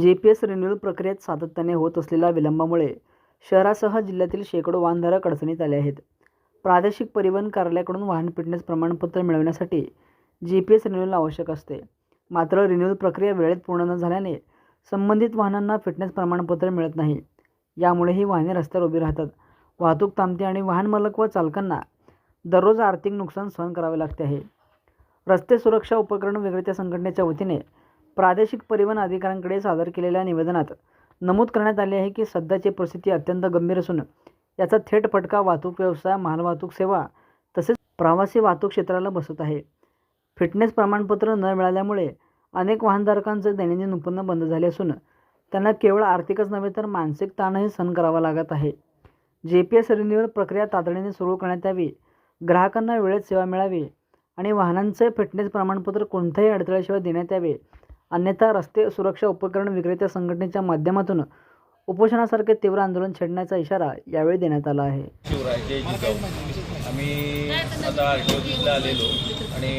J P S renewal प्रक्रियेत सातत्याने होत असलेल्या विलंबामुळे शहरासह जिल्ह्यातील शेकडो वाहनधारक अडचणीत आले आहेत. प्रादेशिक परिवहन कार्यालयाकडून वाहन फिटनेस प्रमाणपत्र मिळवण्यासाठी जी पी एस रिन्युअल आवश्यक असते. मात्र रिन्युअल प्रक्रिया वेळेत पूर्ण न झाल्याने संबंधित वाहनांना फिटनेस प्रमाणपत्र मिळत नाही. यामुळे ही वाहने रस्त्यावर उभी राहतात. वाहतूक थांबते आणि वाहन मालक व चालकांना दररोज आर्थिक नुकसान सहन करावे लागते आहे. रस्ते सुरक्षा उपकरण विक्रेत्या संघटनेच्या वतीने प्रादेशिक परिवहन अधिकाऱ्यांकडे सादर केलेल्या निवेदनात नमूद करण्यात आले आहे की सध्याची परिस्थिती अत्यंत गंभीर असून याचा थेट फटका वाहतूक व्यवसाय मालवाहतूक सेवा तसेच प्रवासी वाहतूक क्षेत्राला बसत आहे. फिटनेस प्रमाणपत्र न मिळाल्यामुळे अनेक वाहनधारकांचे दैनंदिन उत्पन्न बंद झाले असून त्यांना केवळ आर्थिकच नव्हे तर मानसिक ताणही सहन करावा लागत आहे. जे पी एस रिन्युअल प्रक्रिया तातडीने सुरू करण्यात यावी ग्राहकांना वेळेत सेवा मिळावी आणि वाहनांचे फिटनेस प्रमाणपत्र कोणत्याही अडथळ्याशिवाय देण्यात यावे अन्यथा रस्ते सुरक्षा उपकरण विक्रेते संघटनेच्या माध्यमातून उपोषणासारखे तीव्र आंदोलन छेडण्याचा इशारा यावेळी देण्यात आला आहे. शिवराय जय जिजाऊ. आम्ही आता आरटीओला आलेलो आणि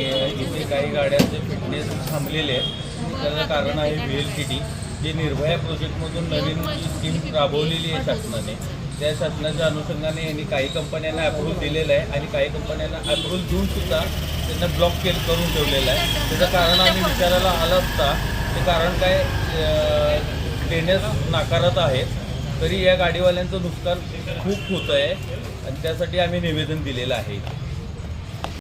इथे काही गाड्यांचे फिटनेस थांबलेले आहेत. त्याचं कारण आहे व्ही एल टी टी जे निर्भया प्रोजेक्टमधून नवीन स्कीम राबवलेली आहे शासनाने त्या शासनाच्या अनुषंगाने यांनी काही कंपन्यांना अप्रूव्ह दिलेलं आहे आणि काही कंपन्यांना अप्रूव्ह देऊन सुद्धा त्यांना ब्लॉक केल करून ठेवलेलं आहे. त्याचं कारण आम्ही विचारायला आला असता ते कारण काय देण्यास नाकारत आहेत तरी या गाडीवाल्यांचं नुकसान खूप होतं आहे आणि त्यासाठी आम्ही निवेदन दिलेलं आहे.